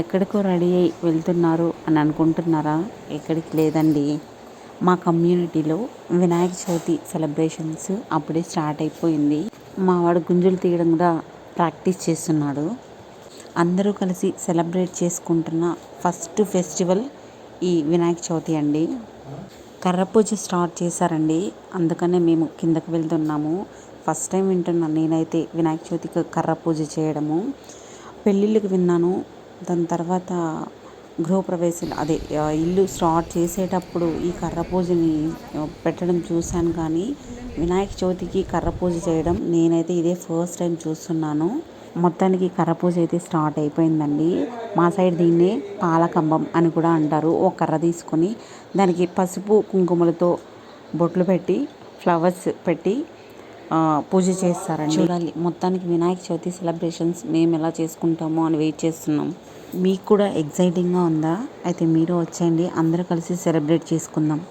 ఎక్కడికో రెడీ అయి వెళ్తున్నారు అని అనుకుంటున్నారా? ఎక్కడికి లేదండి. మా కమ్యూనిటీలో వినాయక చవితి సెలబ్రేషన్స్ అప్పుడే స్టార్ట్ అయిపోయింది. మా వాడు గుంజులు తీయడం కూడా ప్రాక్టీస్ చేస్తున్నాడు. అందరూ కలిసి సెలబ్రేట్ చేసుకుంటున్న ఫస్ట్ ఫెస్టివల్ ఈ వినాయక చవితి అండి. కర్ర పూజ స్టార్ట్ చేశారండి. అందుకనే మేము కిందకు వెళ్తున్నాము. ఫస్ట్ టైం వింటున్నాను నేనైతే వినాయక చవితికి కర్ర పూజ చేయడము. పెళ్ళిళ్ళకి విన్నాను. దాని తర్వాత గృహప్రవేశం అదే ఇల్లు స్టార్ట్ చేసేటప్పుడు ఈ కర్ర పూజని పెట్టడం చూశాను కానీ వినాయక చవితికి కర్ర పూజ చేయడం నేనైతే ఇదే ఫస్ట్ టైం చూస్తున్నాను. మొత్తానికి కర్ర పూజ అయితే స్టార్ట్ అయిపోయిందండి. మా సైడ్ దీన్నే పాలకంబం అని కూడా అంటారు. ఒక కర్ర తీసుకొని దానికి పసుపు కుంకుమలతో బొట్లు పెట్టి ఫ్లవర్స్ పెట్టి పూజ చేస్తారండి. చూడాలి. మొత్తానికి వినాయక చవితి సెలబ్రేషన్స్ మేము ఎలా చేసుకుంటామో అని వెయిట్ చేస్తున్నాం. మీకు కూడా ఎగ్జైటింగ్గా ఉందా? అయితే మీరు వచ్చేయండి. అందరూ కలిసి సెలబ్రేట్ చేసుకుందాం.